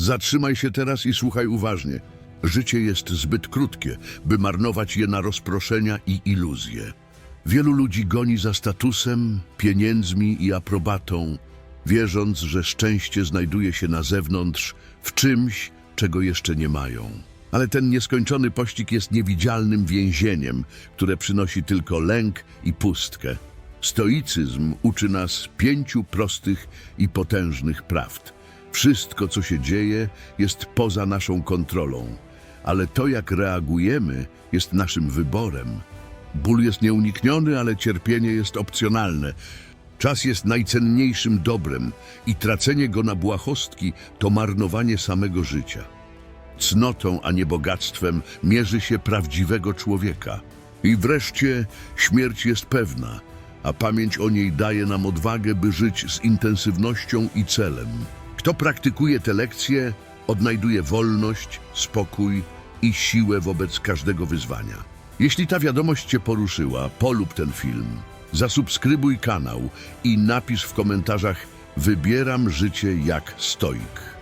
Zatrzymaj się teraz i słuchaj uważnie. Życie jest zbyt krótkie, by marnować je na rozproszenia i iluzje. Wielu ludzi goni za statusem, pieniędzmi i aprobatą, wierząc, że szczęście znajduje się na zewnątrz, w czymś, czego jeszcze nie mają. Ale ten nieskończony pościg jest niewidzialnym więzieniem, które przynosi tylko lęk i pustkę. Stoicyzm uczy nas pięciu prostych i potężnych prawd. Wszystko, co się dzieje, jest poza naszą kontrolą, ale to, jak reagujemy, jest naszym wyborem. Ból jest nieunikniony, ale cierpienie jest opcjonalne. Czas jest najcenniejszym dobrem i tracenie go na błahostki to marnowanie samego życia. Cnotą, a nie bogactwem mierzy się prawdziwego człowieka. I wreszcie śmierć jest pewna, a pamięć o niej daje nam odwagę, by żyć z intensywnością i celem. Kto praktykuje te lekcje, odnajduje wolność, spokój i siłę wobec każdego wyzwania. Jeśli ta wiadomość Cię poruszyła, polub ten film, zasubskrybuj kanał i napisz w komentarzach Wybieram życie jak stoik.